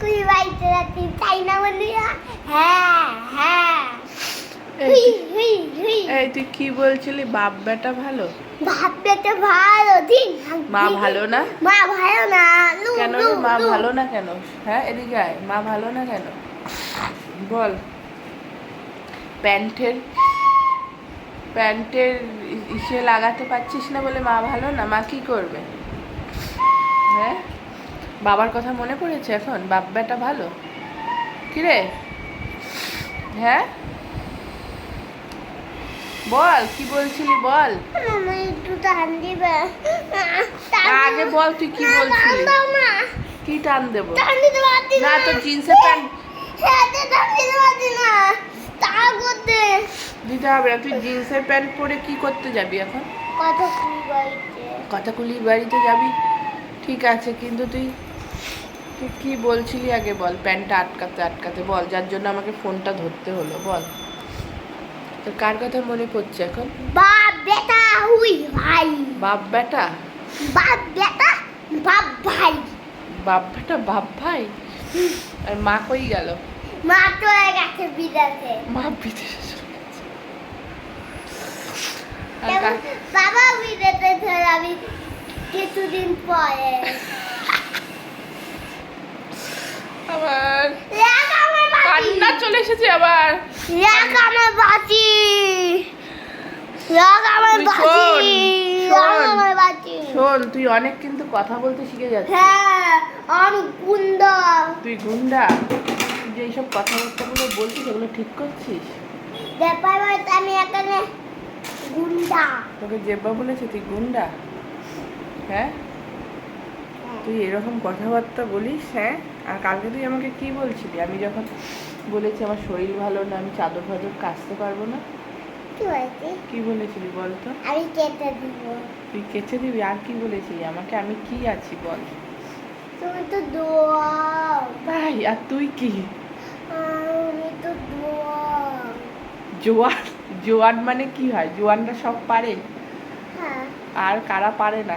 কুড়ি বাড়িতে যাচ্ছি তাই না বন্ধুরা হ্যাঁ হ্যাঁ। এই তুই- হুই তুই কি বলছিলি? বাপ বেটা ভালো? ভাববে তো ভালো দিন মা ভালো না? মা ভালো না কেন মা ভালো না কেন? হ্যাঁ এদিকে আয়। মা ভালো না কেন? বল। প্যান্টের প্যান্টের ইসে লাগাতে পারছিস না বলে মা ভালো না? মা কি করবে? হ্যাঁ? বাবার কথা মনে পড়েছে এখন? বাপ বেটা ভালো? কি রে হ্যাঁ? বল কি বলছিলি বল? মামা একটু টান দিবে। আগে বল তুই কি বলছিলি? কি টান দেবো? না তো জিন্সের প্যান্ট টান দিতে পারছি না। তা করতে। দিতে হবে তুই জিন্সের প্যান্ট পরে কি করতে যাবি এখন? বাড়িতে। কথাকুলির বাড়িতে যাবি? ঠিক আছে কিন্তু তুই তুই কি বলছিলি আগে বল প্যান্টটা আটকাতে আটকাতে বল যার জন্য আমাকে ফোনটা ধরতে হলো বল। তো কার কথা মনে পড়ছে এখন? বাপ বেটা হুই ভাই। বাপ বেটা? বাপ বেটা বাপ ভাই। বাপ বেটা বাপ ভাই? আর মা কই গেল? মা তো গেছে বিদেশে। মা বিদেশে বাবা বিদেশে যাবি কিছুদিন পরে আবার রাখ আমার বাতি কান্না চলে এসেছে আবার। রাখ আমার রাখ আমার শোন, আমার বাতি শোন তুই অনেক কিন্তু কথা বলতে শিখে যাচ্ছিস। হ্যাঁ আমি গুন্ডা। তুই গুন্ডা? তুই যে এইসব কথাবার্তাগুলো বলছিস এগুলো ঠিক করছিস? ব্যাপার আমি এখানে গুন্ডা। তোকে জেব্বা বলেছে তুই গুন্ডা? হ্যাঁ? তুই এরকম কথাবার্তা বলিস হ্যাঁ? আর কালকে তুই আমাকে কি বলছিলি? আমি যখন বলেছি আমার শরীর ভালো না আমি চাদর ফাদর কাচতে পারব না। কি বলেছিলি বল তো? আমি কেটে দিব। তুই কেচে দিবি? আর কি বলেছিলি আমাকে আমি কি আছি বল? তুমি তো দোয়াও। তাই আর তুই কি? আমি তো দোয়াও। জোয়ান জোয়ান মানে কি হয়? জোয়ানরা সব পারে? হ্যাঁ। আর কারা পারে না?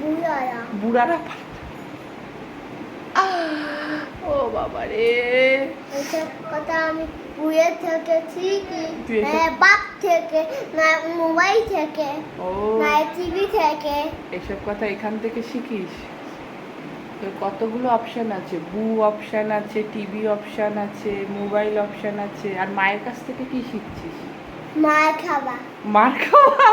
বুড়ারা। বুড়ারা পারে ও বাবা রে। এইসব কথা আমি বুয়ে থেকে শিখি তুই এসব- না বাপ থেকে না মোবাইল থেকে ও। না টিভি থেকে। এসব কথা এখান থেকে শিখিস? কতগুলো অপশন আছে? বু অপশন আছে টিভি অপশন আছে মোবাইল অপশন আছে আর মায়ের কাছ থেকে কি শিখছিস? মার খাবা মার খাওয়া?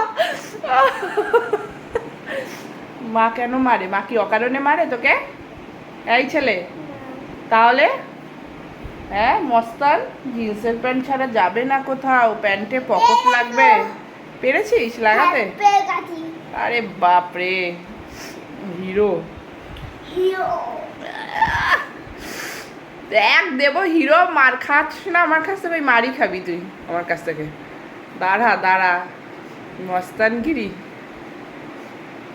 মা কেন মারে? মা কি অকারণে মারে তোকে? এই ছেলে। তাহলে হ্যাঁ মস্তান জিন্সের প্যান্ট ছাড়া যাবে না কোথাও? প্যান্টে পকেট লাগবে? পেরেছিস লাগাতে? আরে বাপরে। হিরো। দেখ দেব হিরো মার খাচ্ছিস না আমার কাছ থেকে মারই খাবি তুই আমার কাছ থেকে। দাঁড়া দাঁড়া। মস্তানগিরি।